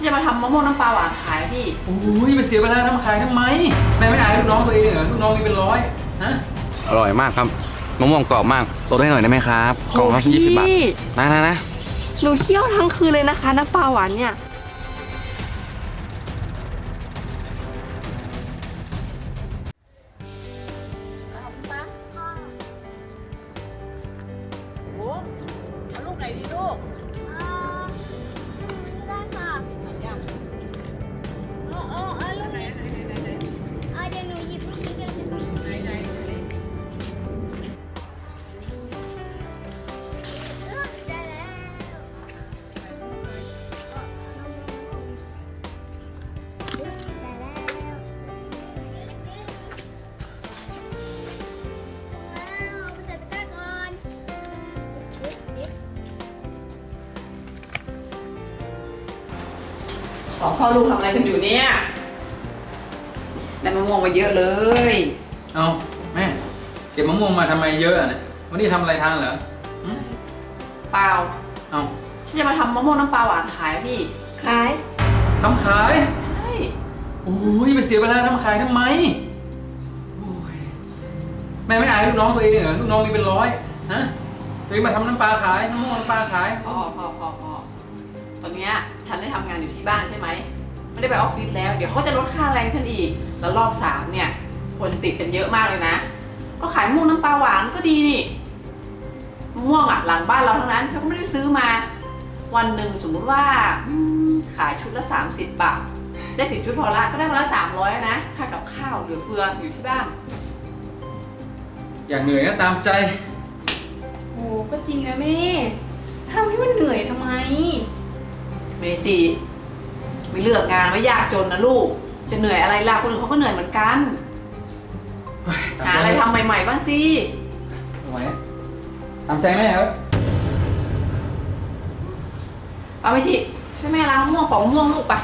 ฉันจะมาทำมะม่วงน้ำปลาหวานขายพี่ โอ้ยไปเสียเวลาทำขายทำไม แม่ไม่อายลูกน้องตัวเองเหรอลูกน้องมีเป็นร้อยฮะอร่อยมากครับมะม่วงกรอบมากลดให้หน่อยได้ไหมครับกล่องละโอ้ยี่สิบบาทพี่นะนะนะหนูเคี่ยวทั้งคืนเลยนะคะน้ำปลาหวานเนี่ย สองพ่อลูกทำอะไรกันอยู่เนี่ยได้มะม่วงมาเยอะเลย เอาแม่เก็บมะม่วงมาทำไมเยอะอะเนี่ยวันนี้ทำอะไรทานเหรอหึเปล่าเอาฉันจะมาทำมะม่วงน้ำปลาหวานขายพี่ขายทำขายใช่โอ้ยไปเสียเวลาทำขายทำไมโอ้ยแม่ไม่อายลูกน้องตัวเองเหรอลูกน้องมีเป็นร้อยฮะตัวเองมาทำน้ำปลาขายน้ำม่วงน้ำปลาขาย พอพอพอพอ ตอนเนี้ยฉันได้ทำงานอยู่ที่บ้านใช่ไหม ไม่ได้ไปออฟฟิศแล้ว เดี๋ยวเขาจะลดค่าแรงฉันอีก แล้วรอบสามเนี่ย คนติดกันเยอะมากเลยนะ ก็ขายมะม่วงน้ำปลาหวานก็ดีนี่มะม่วงอะหลังบ้านเราทั้งนั้นฉันก็ไม่ได้ซื้อมา วันหนึ่งสมมุติว่าอืมขายชุดละ 30 บาท ได้สิบชุดพอละก็ได้วันละ300นะ ค่ากับข้าวเหลือเฟืออยู่ที่บ้าน อยากเหนื่อยก็ตามใจ โอ้ก็จริงนะแม่ จิไม่เลือกงานไม่ยากจนนะลูก จะเหนื่อยอะไรล่ะคนอื่นเขาก็เหนื่อยเหมือนกันหาอะไรทำใหม่ ๆ บ้างสิ ไหวตามใจแม่ครับ เอาไปชิช่วยแม่ล้างมะม่วงปอกมะม่วงลูกไป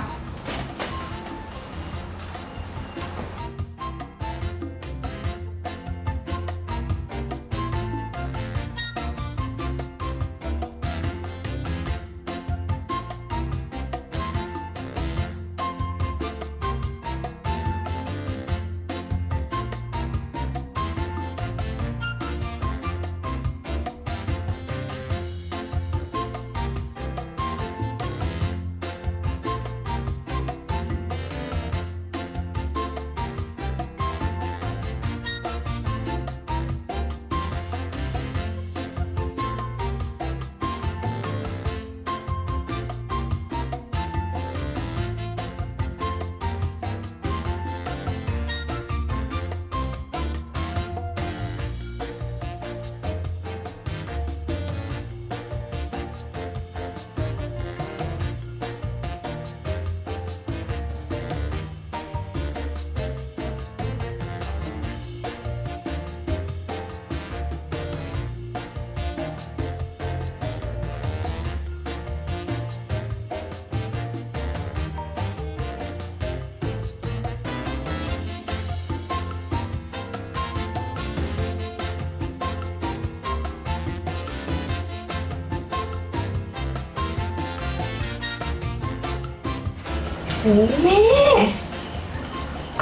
โอ้แม่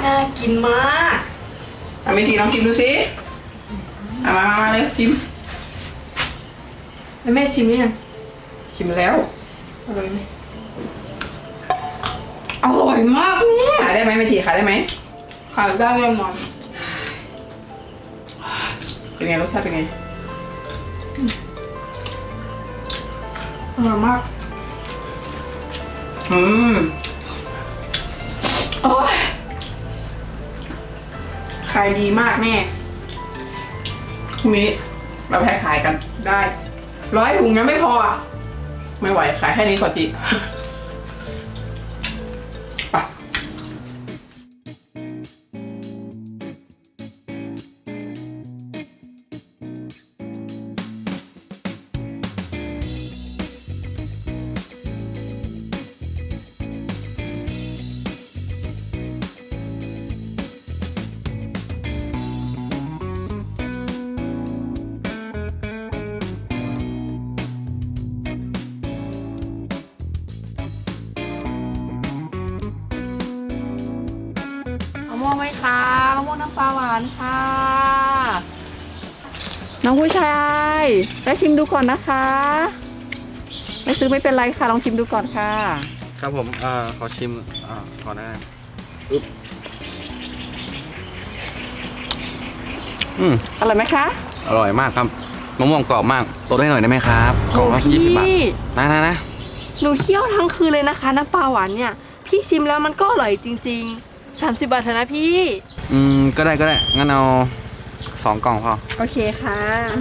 น่ากินมากเอาไปชิลองชิมดูสิเอามามามาเลยชิมแล้วแม่ชิมหรือยังชิมแล้วอร่อยไหมอร่อยมากแม่ขายได้ไหมไม่ชีขายได้ไหมขายได้แน่นอนเป็นไงรสชาติเป็นไงอร่อยมาก อืม โอ้ยขายดีมากแม่พรุ่งนี้เราแพ็คขายกันได้ ร้อยถุงยังไม่พออะไม่ไหวขายแค่นี้ก่อนจี ม่วงไหมคะมะม่วงน้ำปลาหวานค่ะ น้องผู้ชายได้ชิมดูก่อนนะคะ ไม่ซื้อไม่เป็นไรค่ะ ลองชิมดูก่อนค่ะ ครับผมเอ่อขอชิมอ่าขอได้อืมอร่อยไหมคะอร่อยมากครับมะม่วงกรอบมากลดให้หน่อยได้ไหมครับกล่องละโอ้ยี่สิบบาทพี่นะนะนะ หนูเคี่ยวทั้งคืนเลยนะคะ น้ำปลาหวานเนี่ย พี่ชิมแล้วมันก็อร่อยจริง ๆ 30 บาทเถอะนะพี่ อืม ก็ได้ก็ได้ งั้นเอาสองกล่องพอ โอเคค่ะ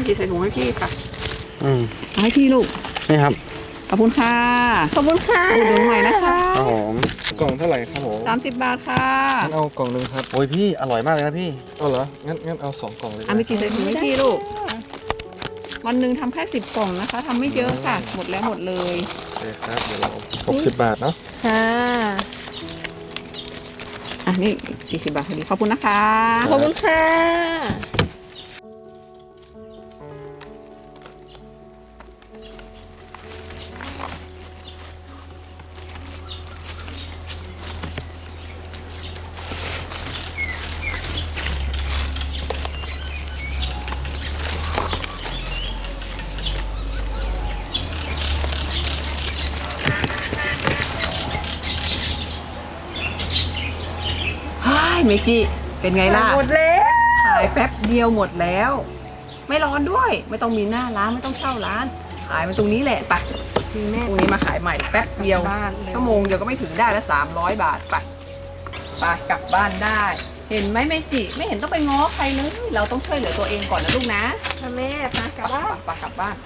จีใส่ถุงให้พี่ค่ะอืม เอาให้พี่ลูก นี่ครับขอบคุณค่ะขอบคุณค่ะ อุดหนุนใหม่นะคะครับผมกล่องเท่าไหร่ครับผม30 บาทค่ะงั้นเอากล่องหนึ่งครับโอ้ยพี่อร่อยมากเลยนะพี่ เอาเหรอ งั้นงั้นเอาสองกล่องเลยอามิจีใส่ถุงให้พี่ลูก วันหนึ่งทำแค่สิบกล่องนะคะทำไม่เยอะค่ะ หมดแล้วหมดเลย โอเคครับ เดี๋ยวเราหกสิบบาทเนาะ ค่ะอะ นี่สี่สิบบาทพอดีขอบคุณนะคะ ขอบคุณค่ะ เฮ้ยเมจิเป็นไงล่ะ หมดแล้วขายแป๊บเดียวหมดแล้ว ไม่ร้อนด้วย ไม่ต้องมีหน้าร้านไม่ต้องเช่าร้าน ขายมันตรงนี้แหละไปจริงแม่ พรุ่งนี้มาขายใหม่แป๊บเดียวบ้านเลยชั่วโมงเดียวก็ไม่ถึงได้ละสามร้อยบาทไปไปกลับบ้านได้ เห็นไหมเมจิไม่เห็นต้องไปง้อใครเลยเราต้องช่วยเหลือตัวเองก่อนนะลูกนะ ค่ะแม่พากลับบ้านไปกลับบ้าน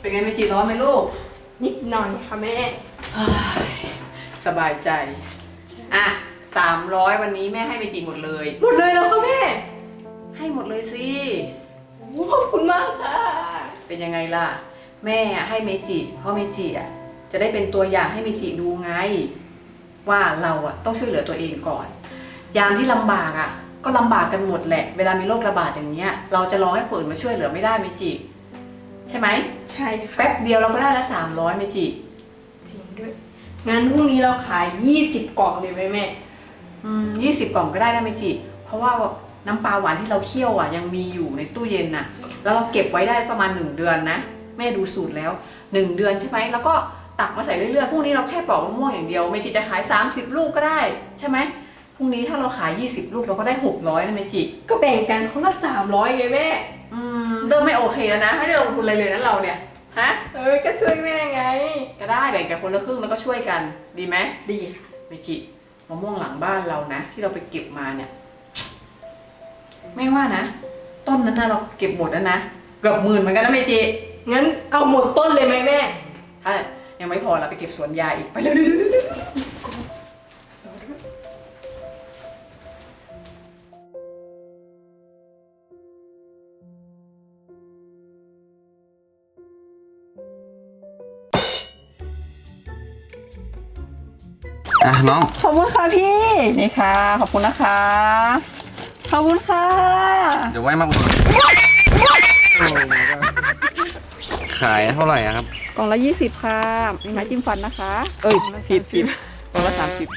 เป็นไงเมจิร้อนไหมลูก นิดหน่อยค่ะแม่ สบายใจ อะ สามร้อยวันนี้แม่ให้เมจิหมดเลย หมดเลยแล้วค่ะแม่ ให้หมดเลยสิ โอ้ขอบคุณมากค่ะ เป็นยังไงล่ะ แม่ให้เมจิเพราะเมจิอะจะได้เป็นตัวอย่างให้เมจิดูไง ว่าเราอะต้องช่วยเหลือตัวเองก่อน ยามที่ลำบากอะ ก็ลำบากกันหมดแหละ เวลามีโรคระบาดอย่างเงี้ย เราจะรอให้คนอื่นมาช่วยเหลือไม่ได้เมจิใช่ไหมใช่ค่ะ แป๊บเดียวเราก็ได้ละสามร้อยเมจิ จริงด้วย งั้นพรุ่งนี้เราขาย 20 กล่องเลยไหมแม่อืม ยี่สิบกล่องก็ได้นะเมจิ เพราะว่าน้ำปลาหวานที่เราเคี่ยวอะยังมีอยู่ในตู้เย็นน่ะ แล้วเราเก็บไว้ได้ประมาณหนึ่งเดือนนะ แม่ดูสูตรแล้วหนึ่งเดือนใช่ไหมแล้วก็ตักมาใส่เรื่อยๆ พรุ่งนี้เราแค่ปอกมะม่วงอย่างเดียว เมจิจะขาย 30 ลูกก็ได้ใช่ไหมพรุ่งนี้ถ้าเราขาย 20 ลูกเราก็ได้ 600นะเมจิ ก็แบ่งกันคนละ300ไงแม่อืมเริ่มไม่โอเคแล้วนะไม่ได้ลงทุนอะไรเลยนะเราเนี่ย ฮะ เอ้ยก็ช่วยแม่ไง ก็ได้แบ่งกันคนละครึ่งแล้วก็ช่วยกัน ดีไหมดีค่ะเมจิ มะม่วงหลังบ้านเรานะ ที่เราไปเก็บมาเนี่ย ไม่ว่านะ ต้นนั้นนะเราเก็บหมดแล้วนะเกือบหมื่นเหมือนกันนะเมจิงั้นเอาหมดต้นเลยไหมแม่ ถ้ายังไม่พอเราไปเก็บสวนยาอีกไปเร็วๆ อะน้อง ขอบคุณค่ะพี่ นี่ค่ะ ขอบคุณนะคะ ขอบคุณค่ะ เดี๋ยวไว้มาอุดหนุนขายเท่าไหร่อะครับกล่องละยี่สิบค่ะ มีไม้จิ้มฟันนะคะ เอ้ยผิดผิดกล่องละสามสิบ